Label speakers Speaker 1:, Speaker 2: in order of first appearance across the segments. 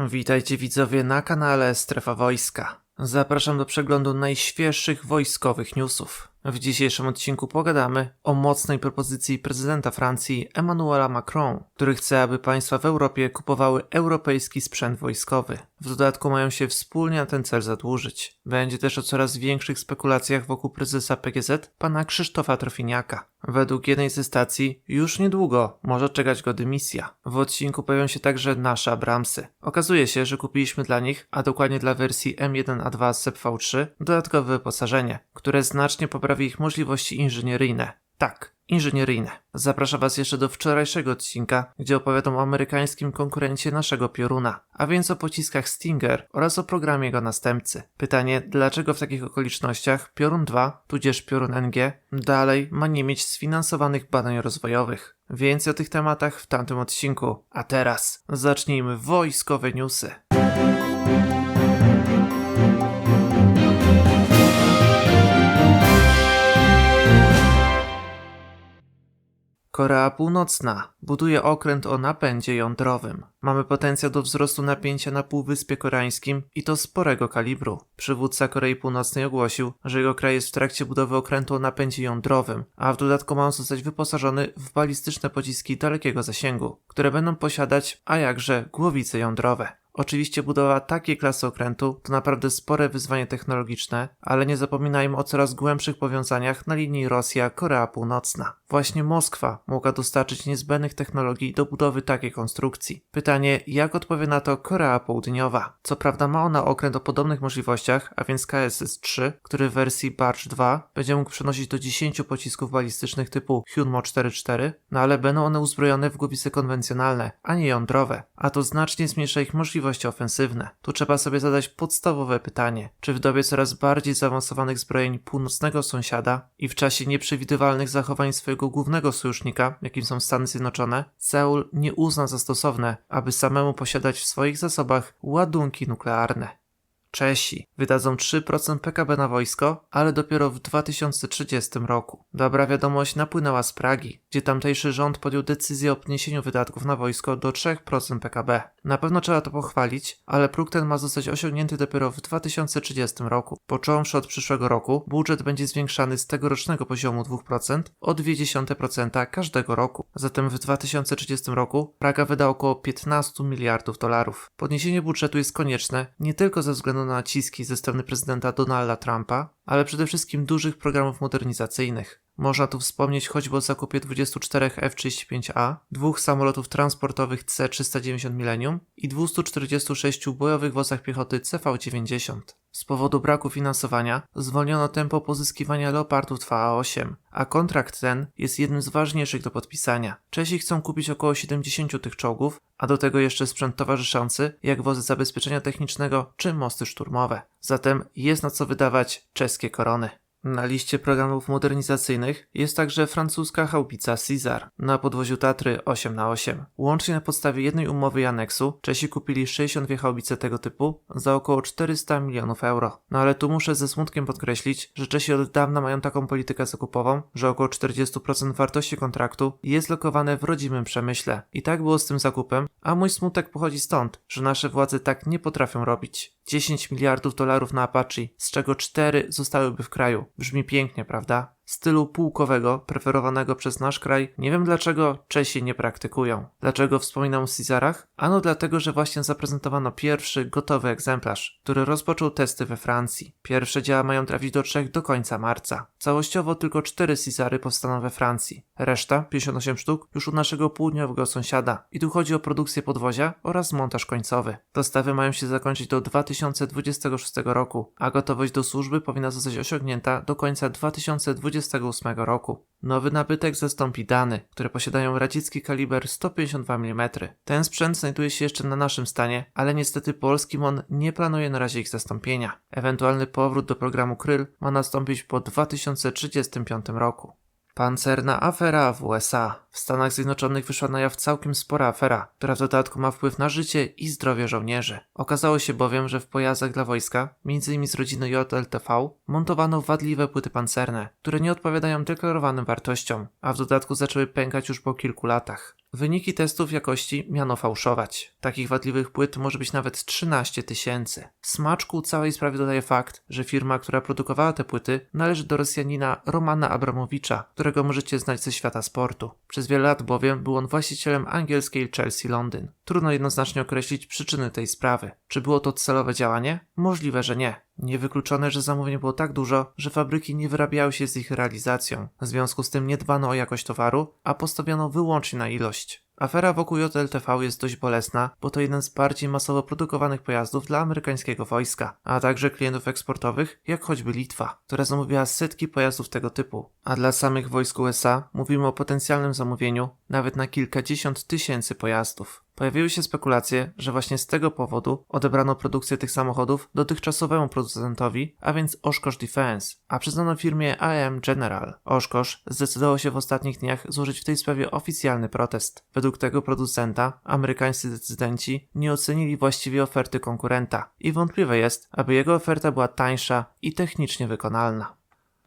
Speaker 1: Witajcie widzowie na kanale Strefa Wojska. Zapraszam do przeglądu najświeższych wojskowych newsów. W dzisiejszym odcinku pogadamy o mocnej propozycji prezydenta Francji Emmanuela Macron, który chce, aby państwa w Europie kupowały europejski sprzęt wojskowy. W dodatku mają się wspólnie na ten cel zadłużyć. Będzie też o coraz większych spekulacjach wokół prezesa PGZ, pana Krzysztofa Trofiniaka. Według jednej ze stacji już niedługo może czekać go dymisja. W odcinku pojawią się także nasze Abramsy. Okazuje się, że kupiliśmy dla nich, a dokładnie dla wersji M1A2 z V3, dodatkowe wyposażenie, które znacznie poprawi ich możliwości inżynieryjne. Tak, inżynieryjne. Zapraszam Was jeszcze do wczorajszego odcinka, gdzie opowiadam o amerykańskim konkurencie naszego pioruna, a więc o pociskach Stinger oraz o programie jego następcy. Pytanie, dlaczego w takich okolicznościach piorun 2, tudzież piorun NG, dalej ma nie mieć sfinansowanych badań rozwojowych. Więcej o tych tematach w tamtym odcinku. A teraz zacznijmy wojskowe newsy. Korea Północna buduje okręt o napędzie jądrowym. Mamy potencjał do wzrostu napięcia na Półwyspie Koreańskim i to sporego kalibru. Przywódca Korei Północnej ogłosił, że jego kraj jest w trakcie budowy okrętu o napędzie jądrowym, a w dodatku ma on zostać wyposażony w balistyczne pociski dalekiego zasięgu, które będą posiadać, a jakże, głowice jądrowe. Oczywiście budowa takiej klasy okrętu to naprawdę spore wyzwanie technologiczne, ale nie zapominajmy o coraz głębszych powiązaniach na linii Rosja-Korea Północna. Właśnie Moskwa mogła dostarczyć niezbędnych technologii do budowy takiej konstrukcji. Pytanie, jak odpowie na to Korea Południowa? Co prawda ma ona okręt o podobnych możliwościach, a więc KSS-3, który w wersji Barge 2 będzie mógł przenosić do 10 pocisków balistycznych typu Hyunmo 4-4, no ale będą one uzbrojone w głowice konwencjonalne, a nie jądrowe, a to znacznie zmniejsza ich możliwości ofensywne. Tu trzeba sobie zadać podstawowe pytanie, czy w dobie coraz bardziej zaawansowanych zbrojeń północnego sąsiada i w czasie nieprzewidywalnych zachowań swojego głównego sojusznika, jakim są Stany Zjednoczone, Seul nie uzna za stosowne, aby samemu posiadać w swoich zasobach ładunki nuklearne. Czesi wydadzą 3% PKB na wojsko, ale dopiero w 2030 roku. Dobra wiadomość napłynęła z Pragi, gdzie tamtejszy rząd podjął decyzję o podniesieniu wydatków na wojsko do 3% PKB. Na pewno trzeba to pochwalić, ale próg ten ma zostać osiągnięty dopiero w 2030 roku. Począwszy od przyszłego roku, budżet będzie zwiększany z tegorocznego poziomu 2% o 0,2% każdego roku. Zatem w 2030 roku Praga wyda około 15 miliardów dolarów. Podniesienie budżetu jest konieczne nie tylko ze względu na naciski ze strony prezydenta Donalda Trumpa, ale przede wszystkim dużych programów modernizacyjnych. Można tu wspomnieć choćby o zakupie 24 F-35A, dwóch samolotów transportowych C-390 Millennium i 246 bojowych wozach piechoty CV-90. Z powodu braku finansowania zwolniono tempo pozyskiwania Leopardów 2A8, a kontrakt ten jest jednym z ważniejszych do podpisania. Czesi chcą kupić około 70 tych czołgów, a do tego jeszcze sprzęt towarzyszący, jak wozy zabezpieczenia technicznego czy mosty szturmowe. Zatem jest na co wydawać czeskie korony. Na liście programów modernizacyjnych jest także francuska chałpica Cesar na podwoziu Tatry 8 na 8 Łącznie na podstawie jednej umowy i aneksu Czesi kupili 62 chałbice tego typu za około 400 milionów euro. No ale tu muszę ze smutkiem podkreślić, że Czesi od dawna mają taką politykę zakupową, że około 40% wartości kontraktu jest lokowane w rodzimym przemyśle. I tak było z tym zakupem, a mój smutek pochodzi stąd, że nasze władze tak nie potrafią robić. 10 miliardów dolarów na Apache, z czego 4 zostałyby w kraju. Brzmi pięknie, prawda? Stylu pułkowego preferowanego przez nasz kraj, nie wiem dlaczego Czesi nie praktykują. Dlaczego wspominam o Cezarach? Ano dlatego, że właśnie zaprezentowano pierwszy gotowy egzemplarz, który rozpoczął testy we Francji. Pierwsze dzieła mają trafić do Czech do końca marca. Całościowo tylko cztery Cezary powstaną we Francji. Reszta, 58 sztuk, już u naszego południowego sąsiada. I tu chodzi o produkcję podwozia oraz montaż końcowy. Dostawy mają się zakończyć do 2026 roku, a gotowość do służby powinna zostać osiągnięta do końca 2020 2028 roku. Nowy nabytek zastąpi dany, które posiadają radzicki kaliber 152 mm. Ten sprzęt znajduje się jeszcze na naszym stanie, ale niestety polski MON nie planuje na razie ich zastąpienia. Ewentualny powrót do programu Kryl ma nastąpić po 2035 roku. Pancerna afera w USA. W Stanach Zjednoczonych wyszła na jaw całkiem spora afera, która w dodatku ma wpływ na życie i zdrowie żołnierzy. Okazało się bowiem, że w pojazdach dla wojska, m.in. z rodziny JLTV, montowano wadliwe płyty pancerne, które nie odpowiadają deklarowanym wartościom, a w dodatku zaczęły pękać już po kilku latach. Wyniki testów jakości miano fałszować. Takich wadliwych płyt może być nawet 13 tysięcy. Smaczku całej sprawie dodaje fakt, że firma, która produkowała te płyty, należy do Rosjanina Romana Abramowicza, którego możecie znać ze świata sportu. Przez wiele lat bowiem był on właścicielem angielskiej Chelsea Londyn. Trudno jednoznacznie określić przyczyny tej sprawy. Czy było to celowe działanie? Możliwe, że nie. Niewykluczone, że zamówień było tak dużo, że fabryki nie wyrabiały się z ich realizacją. W związku z tym nie dbano o jakość towaru, a postawiono wyłącznie na ilość. Afera wokół JLTV jest dość bolesna, bo to jeden z bardziej masowo produkowanych pojazdów dla amerykańskiego wojska, a także klientów eksportowych, jak choćby Litwa, która zamówiła setki pojazdów tego typu. A dla samych wojsk USA mówimy o potencjalnym zamówieniu nawet na kilkadziesiąt tysięcy pojazdów. Pojawiły się spekulacje, że właśnie z tego powodu odebrano produkcję tych samochodów dotychczasowemu producentowi, a więc Oshkosh Defense, a przyznano firmie AM General. Oshkosh zdecydował się w ostatnich dniach złożyć w tej sprawie oficjalny protest. Według tego producenta amerykańscy decydenci nie ocenili właściwie oferty konkurenta i wątpliwe jest, aby jego oferta była tańsza i technicznie wykonalna.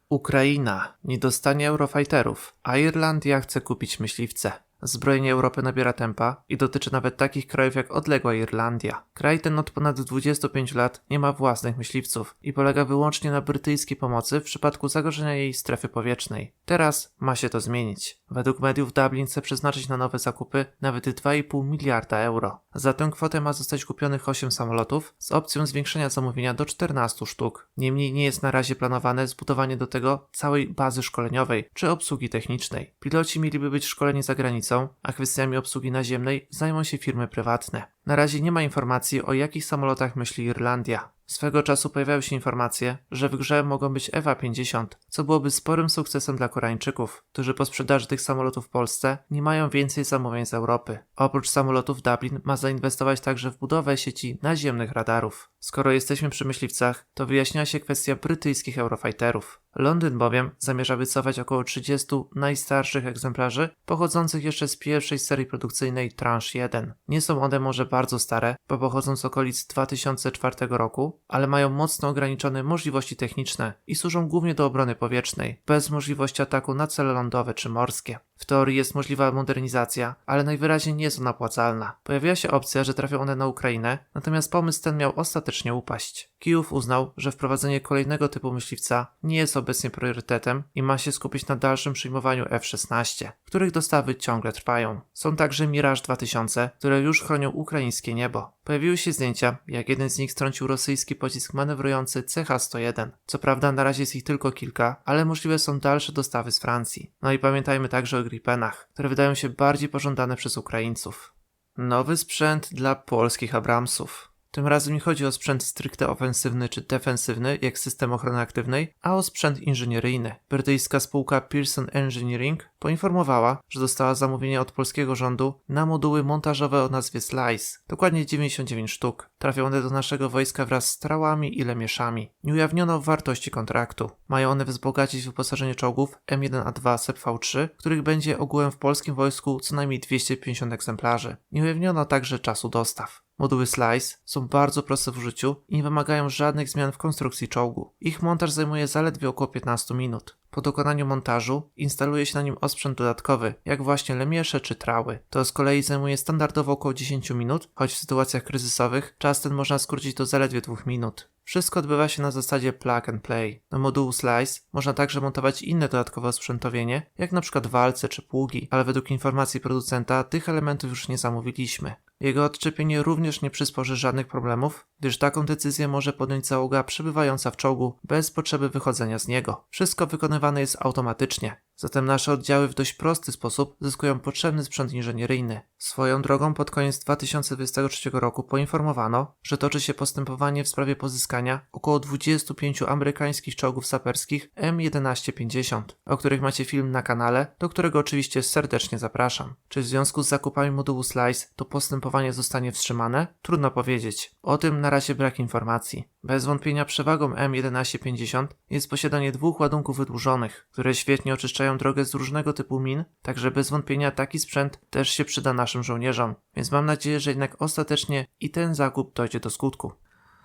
Speaker 1: Ukraina nie dostanie Eurofighterów, a Irlandia chce kupić myśliwce. Zbrojenie Europy nabiera tempa i dotyczy nawet takich krajów jak odległa Irlandia. Kraj ten od ponad 25 lat nie ma własnych myśliwców i polega wyłącznie na brytyjskiej pomocy w przypadku zagrożenia jej strefy powietrznej. Teraz ma się to zmienić. Według mediów Dublin chce przeznaczyć na nowe zakupy nawet 2,5 miliarda euro. Za tę kwotę ma zostać kupionych 8 samolotów z opcją zwiększenia zamówienia do 14 sztuk. Niemniej nie jest na razie planowane zbudowanie do tego całej bazy szkoleniowej czy obsługi technicznej. Piloci mieliby być szkoleni za granicą, a kwestiami obsługi naziemnej zajmą się firmy prywatne. Na razie nie ma informacji o jakich samolotach myśli Irlandia. Swego czasu pojawiały się informacje, że w grze mogą być EWA-50, co byłoby sporym sukcesem dla Koreańczyków, którzy po sprzedaży tych samolotów w Polsce nie mają więcej zamówień z Europy. Oprócz samolotów Dublin ma zainwestować także w budowę sieci naziemnych radarów. Skoro jesteśmy przy myśliwcach, to wyjaśniła się kwestia brytyjskich Eurofighterów. Londyn bowiem zamierza wycofać około 30 najstarszych egzemplarzy pochodzących jeszcze z pierwszej serii produkcyjnej Tranche 1. Nie są one może bardzo stare, bo pochodzą z okolic 2004 roku, ale mają mocno ograniczone możliwości techniczne i służą głównie do obrony powietrznej, bez możliwości ataku na cele lądowe czy morskie. W teorii jest możliwa modernizacja, ale najwyraźniej nie jest ona opłacalna. Pojawiła się opcja, że trafią one na Ukrainę, natomiast pomysł ten miał ostatecznie upaść. Kijów uznał, że wprowadzenie kolejnego typu myśliwca nie jest obecnie priorytetem i ma się skupić na dalszym przyjmowaniu F-16, których dostawy ciągle trwają. Są także Mirage 2000, które już chronią ukraińskie niebo. Pojawiły się zdjęcia, jak jeden z nich strącił rosyjski pocisk manewrujący CH-101. Co prawda na razie jest ich tylko kilka, ale możliwe są dalsze dostawy z Francji. No i pamiętajmy także o Gripenach, które wydają się bardziej pożądane przez Ukraińców. Nowy sprzęt dla polskich Abramsów. Tym razem nie chodzi o sprzęt stricte ofensywny czy defensywny, jak system ochrony aktywnej, a o sprzęt inżynieryjny. Brytyjska spółka Pearson Engineering poinformowała, że dostała zamówienie od polskiego rządu na moduły montażowe o nazwie Slice, dokładnie 99 sztuk. Trafią one do naszego wojska wraz z trałami i lemieszami. Nie ujawniono wartości kontraktu. Mają one wzbogacić wyposażenie czołgów M1A2 SEPV3, których będzie ogółem w polskim wojsku co najmniej 250 egzemplarzy. Nie ujawniono także czasu dostaw. Moduły Slice są bardzo proste w użyciu i nie wymagają żadnych zmian w konstrukcji czołgu. Ich montaż zajmuje zaledwie około 15 minut. Po dokonaniu montażu instaluje się na nim osprzęt dodatkowy, jak właśnie lemiesze czy trały. To z kolei zajmuje standardowo około 10 minut, choć w sytuacjach kryzysowych czas ten można skrócić do zaledwie 2 minut. Wszystko odbywa się na zasadzie plug and play. Na modułu Slice można także montować inne dodatkowe osprzętowienie, jak np. walce czy pługi, ale według informacji producenta tych elementów już nie zamówiliśmy. Jego odczepienie również nie przysporzy żadnych problemów, gdyż taką decyzję może podjąć załoga przebywająca w czołgu bez potrzeby wychodzenia z niego. Wszystko wykonywane jest automatycznie, zatem nasze oddziały w dość prosty sposób zyskują potrzebny sprzęt inżynieryjny. Swoją drogą pod koniec 2023 roku poinformowano, że toczy się postępowanie w sprawie pozyskania około 25 amerykańskich czołgów saperskich M1150, o których macie film na kanale, do którego oczywiście serdecznie zapraszam. Czy w związku z zakupami modułu Slice to postępowanie zostanie wstrzymane? Trudno powiedzieć. O tym na razie brak informacji. Bez wątpienia przewagą M1150 jest posiadanie dwóch ładunków wydłużonych, które świetnie oczyszczają drogę z różnego typu min, także bez wątpienia taki sprzęt też się przyda naszym żołnierzom, więc mam nadzieję, że jednak ostatecznie i ten zakup dojdzie do skutku.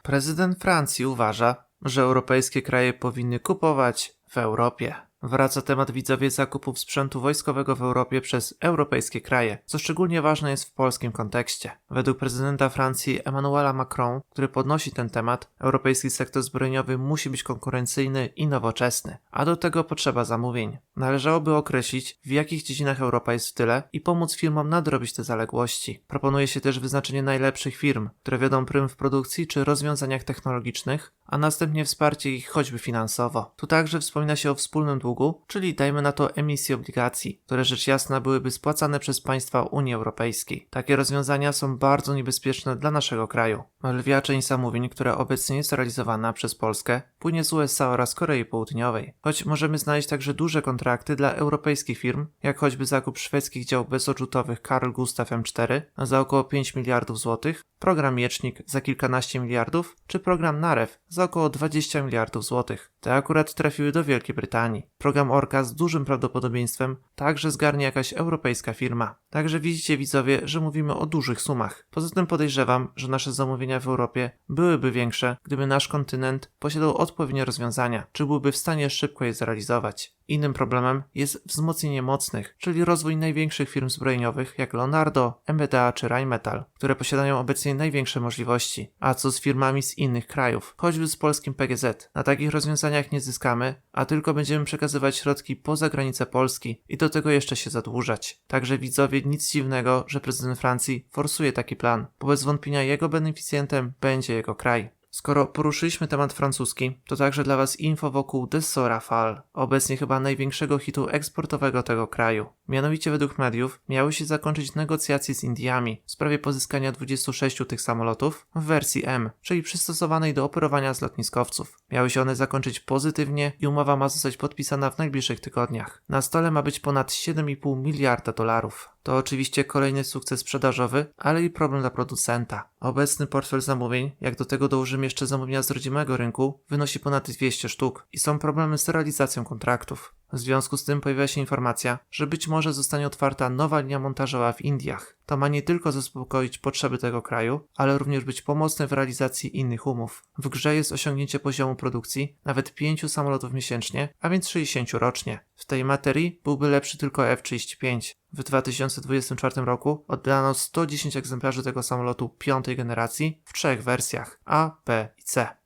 Speaker 1: Prezydent Francji uważa, że europejskie kraje powinny kupować w Europie. Wraca temat widzowie zakupów sprzętu wojskowego w Europie przez europejskie kraje, co szczególnie ważne jest w polskim kontekście. Według prezydenta Francji Emmanuela Macron, który podnosi ten temat, europejski sektor zbrojeniowy musi być konkurencyjny i nowoczesny, a do tego potrzeba zamówień. Należałoby określić, w jakich dziedzinach Europa jest w tyle i pomóc firmom nadrobić te zaległości. Proponuje się też wyznaczenie najlepszych firm, które wiodą prym w produkcji czy rozwiązaniach technologicznych, a następnie wsparcie ich choćby finansowo. Tu także wspomina się o wspólnym długu, czyli dajmy na to emisji obligacji, które rzecz jasna byłyby spłacane przez państwa Unii Europejskiej. Takie rozwiązania są bardzo niebezpieczne dla naszego kraju. Lwia część zamówień, która obecnie jest realizowana przez Polskę, płynie z USA oraz Korei Południowej. Choć możemy znaleźć także duże kontrakty dla europejskich firm, jak choćby zakup szwedzkich dział bezodrzutowych Carl Gustaf M4 za około 5 miliardów złotych, program Miecznik za kilkanaście miliardów, czy program Narew za około 20 miliardów złotych. Te akurat trafiły do Wielkiej Brytanii. Program Orca z dużym prawdopodobieństwem także zgarnie jakaś europejska firma. Także widzicie widzowie, że mówimy o dużych sumach. Poza tym podejrzewam, że nasze zamówienia w Europie byłyby większe, gdyby nasz kontynent posiadał odpowiednie rozwiązania, czy byłby w stanie szybko je zrealizować. Innym problemem jest wzmocnienie mocnych, czyli rozwój największych firm zbrojeniowych jak Leonardo, MBDA czy Rheinmetall, które posiadają obecnie największe możliwości. A co z firmami z innych krajów, choćby z polskim PGZ? Na takich rozwiązaniach nie zyskamy, a tylko będziemy przekazywać środki poza granice Polski i do tego jeszcze się zadłużać. Także widzowie, nic dziwnego, że prezydent Francji forsuje taki plan, bo bez wątpienia jego beneficjentem będzie jego kraj. Skoro poruszyliśmy temat francuski, to także dla Was info wokół Dassault Rafale, obecnie chyba największego hitu eksportowego tego kraju. Mianowicie według mediów miały się zakończyć negocjacje z Indiami w sprawie pozyskania 26 tych samolotów w wersji M, czyli przystosowanej do operowania z lotniskowców. Miały się one zakończyć pozytywnie i umowa ma zostać podpisana w najbliższych tygodniach. Na stole ma być ponad 7,5 miliarda dolarów. To oczywiście kolejny sukces sprzedażowy, ale i problem dla producenta. Obecny portfel zamówień, jak do tego dołożymy jeszcze zamówienia z rodzimego rynku, wynosi ponad 200 sztuk i są problemy z realizacją kontraktów. W związku z tym pojawia się informacja, że być może zostanie otwarta nowa linia montażowa w Indiach. To ma nie tylko zaspokoić potrzeby tego kraju, ale również być pomocne w realizacji innych umów. W grze jest osiągnięcie poziomu produkcji nawet 5 samolotów miesięcznie, a więc 60 rocznie. W tej materii byłby lepszy tylko F-35. W 2024 roku oddano 110 egzemplarzy tego samolotu piątej generacji w trzech wersjach A, B i C.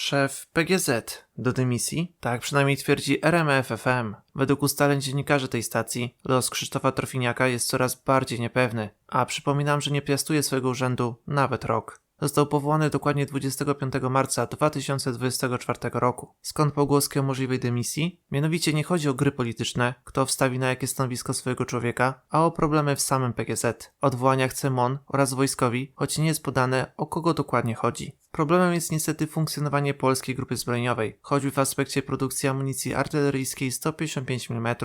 Speaker 1: Szef PGZ do dymisji? Tak przynajmniej twierdzi RMFFM. Według ustaleń dziennikarzy tej stacji, los Krzysztofa Trofiniaka jest coraz bardziej niepewny, a przypominam, że nie piastuje swojego urzędu nawet rok. Został powołany dokładnie 25 marca 2024 roku. Skąd pogłoski o możliwej dymisji? Mianowicie nie chodzi o gry polityczne, kto wstawi na jakie stanowisko swojego człowieka, a o problemy w samym PGZ. Odwołania chce MON oraz wojskowi, choć nie jest podane o kogo dokładnie chodzi. Problemem jest niestety funkcjonowanie polskiej grupy zbrojeniowej, choćby w aspekcie produkcji amunicji artyleryjskiej 155 mm.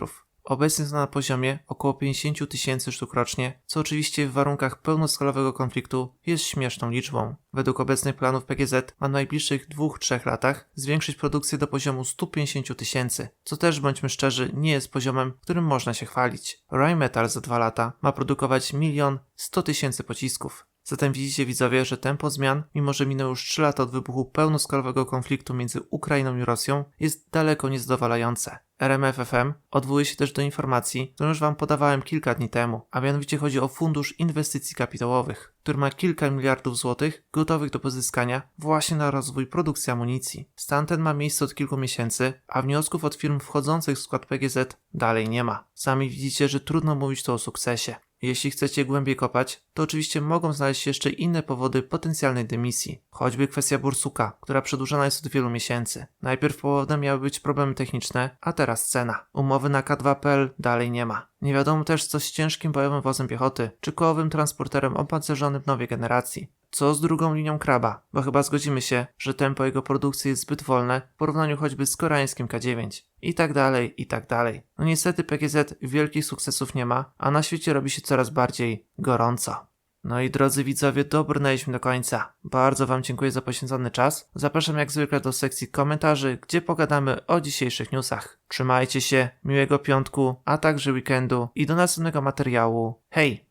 Speaker 1: Obecnie są na poziomie około 50 tysięcy sztuk rocznie, co oczywiście w warunkach pełnoskalowego konfliktu jest śmieszną liczbą. Według obecnych planów PGZ ma w najbliższych 2-3 latach zwiększyć produkcję do poziomu 150 tysięcy, co też bądźmy szczerzy nie jest poziomem, którym można się chwalić. Rheinmetall za 2 lata ma produkować milion 100 tysięcy pocisków. Zatem widzicie widzowie, że tempo zmian, mimo że minęło już 3 lata od wybuchu pełnoskalowego konfliktu między Ukrainą i Rosją, jest daleko niezadowalające. RMFFM odwołuje się też do informacji, którą już Wam podawałem kilka dni temu, a mianowicie chodzi o Fundusz Inwestycji Kapitałowych, który ma kilka miliardów złotych gotowych do pozyskania właśnie na rozwój produkcji amunicji. Stan ten ma miejsce od kilku miesięcy, a wniosków od firm wchodzących w skład PGZ dalej nie ma. Sami widzicie, że trudno mówić tu o sukcesie. Jeśli chcecie głębiej kopać, to oczywiście mogą znaleźć się jeszcze inne powody potencjalnej dymisji, choćby kwestia Bursuka, która przedłużana jest od wielu miesięcy. Najpierw powodem miały być problemy techniczne, a teraz cena. Umowy na K2PL dalej nie ma. Nie wiadomo też co z ciężkim bojowym wozem piechoty, czy kołowym transporterem opancerzonym nowej generacji. Co z drugą linią kraba? Bo chyba zgodzimy się, że tempo jego produkcji jest zbyt wolne w porównaniu choćby z koreańskim K9. I tak dalej, i tak dalej. No niestety PGZ wielkich sukcesów nie ma, a na świecie robi się coraz bardziej gorąco. No i drodzy widzowie, dobrnęliśmy do końca. Bardzo Wam dziękuję za poświęcony czas. Zapraszam jak zwykle do sekcji komentarzy, gdzie pogadamy o dzisiejszych newsach. Trzymajcie się, miłego piątku, a także weekendu i do następnego materiału. Hej!